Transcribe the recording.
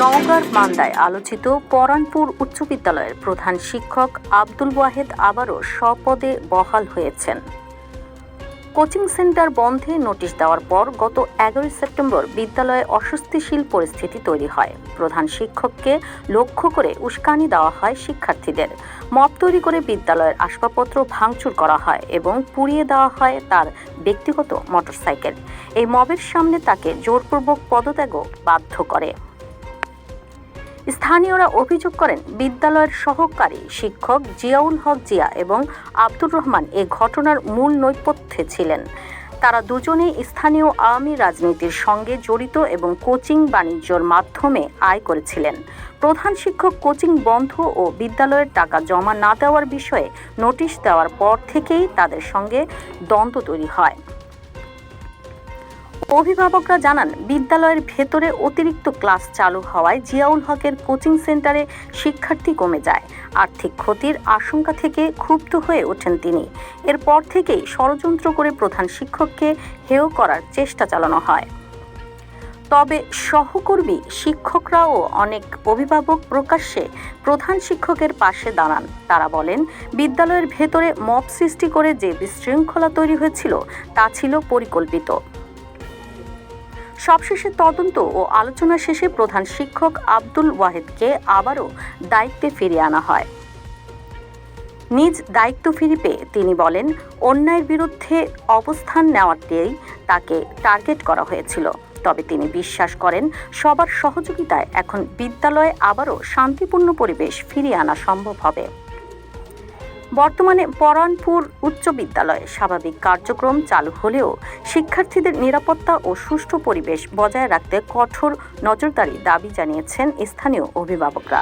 নওগাঁর মান্দায় আলোচিত পরানপুর উচ্চ বিদ্যালয়ের প্রধান শিক্ষক আব্দুল ওয়াহেদ আবারও স্বপদে বহাল হয়েছেন। কোচিং সেন্টার বন্ধে নোটিশ দেওয়ার পর গত এগারোই সেপ্টেম্বর বিদ্যালয়ে অস্বস্তিশীল পরিস্থিতি তৈরি হয়। প্রধান শিক্ষককে লক্ষ্য করে উস্কানি দেওয়া হয় শিক্ষার্থীদের। মব তৈরি করে বিদ্যালয়ের আসবাবপত্র ভাঙচুর করা হয় এবং পুড়িয়ে দেওয়া হয় তার ব্যক্তিগত মোটরসাইকেল। এই মবের সামনে তাকে জোরপূর্বক পদত্যাগও বাধ্য করে। স্থানীয়রা অভিযোগ করেন, বিদ্যালয়ের সহকারী শিক্ষক জিয়াউল হক জিয়া এবং আব্দুর রহমান এ ঘটনার মূল নৈপথ্যে ছিলেন। তারা দুজনেই স্থানীয় আওয়ামী রাজনীতির সঙ্গে জড়িত এবং কোচিং বাণিজ্যর মাধ্যমে আয় করেছিলেন। প্রধান শিক্ষক কোচিং বন্ধ ও বিদ্যালয়ের টাকা জমা না দেওয়ার বিষয়ে নোটিশ দেওয়ার পর থেকেই তাদের সঙ্গে দ্বন্দ্ব তৈরি হয়। অভিভাবকরা জানান, বিদ্যালয়ের ভেতরে অতিরিক্ত ক্লাস চালু হওয়ায় জিয়াউল হকের কোচিং সেন্টারে শিক্ষার্থী কমে যায়। আর্থিক ক্ষতির আশঙ্কা থেকে ক্ষুব্ধ হয়ে ওঠেন তিনি। এরপর থেকেই ষড়যন্ত্র করে প্রধান শিক্ষককে হেয় করার চেষ্টা চালানো হয়। তবে সহকর্মী, শিক্ষকরাও অনেক অভিভাবক প্রকাশ্যে প্রধান শিক্ষকের পাশে দাঁড়ান। তারা বলেন, বিদ্যালয়ের ভেতরে মব সৃষ্টি করে যে বিশৃঙ্খলা তৈরি হয়েছিল, তা ছিল পরিকল্পিত। সবশেষে তদন্ত ও আলোচনা শেষে প্রধান শিক্ষক আব্দুল ওয়াহেদকে আবারও দায়িত্বে ফিরিয়ে আনা হয়। নিজ দায়িত্ব ফিরে পেয়ে তিনি বলেন, অন্যায়ের বিরুদ্ধে অবস্থান নেওয়াতেই তাকে টার্গেট করা হয়েছিল। তবে তিনি বিশ্বাস করেন, সবার সহযোগিতায় এখন বিদ্যালয়ে আবারও শান্তিপূর্ণ পরিবেশ ফিরিয়ে আনা সম্ভব হবে। বর্তমানে পরানপুর উচ্চ বিদ্যালয়ে স্বাভাবিক কার্যক্রম চালু হলেও শিক্ষার্থীদের নিরাপত্তা ও সুষ্ঠু পরিবেশ বজায় রাখতে কঠোর নজরদারি দাবি জানিয়েছেন স্থানীয় অভিভাবকরা।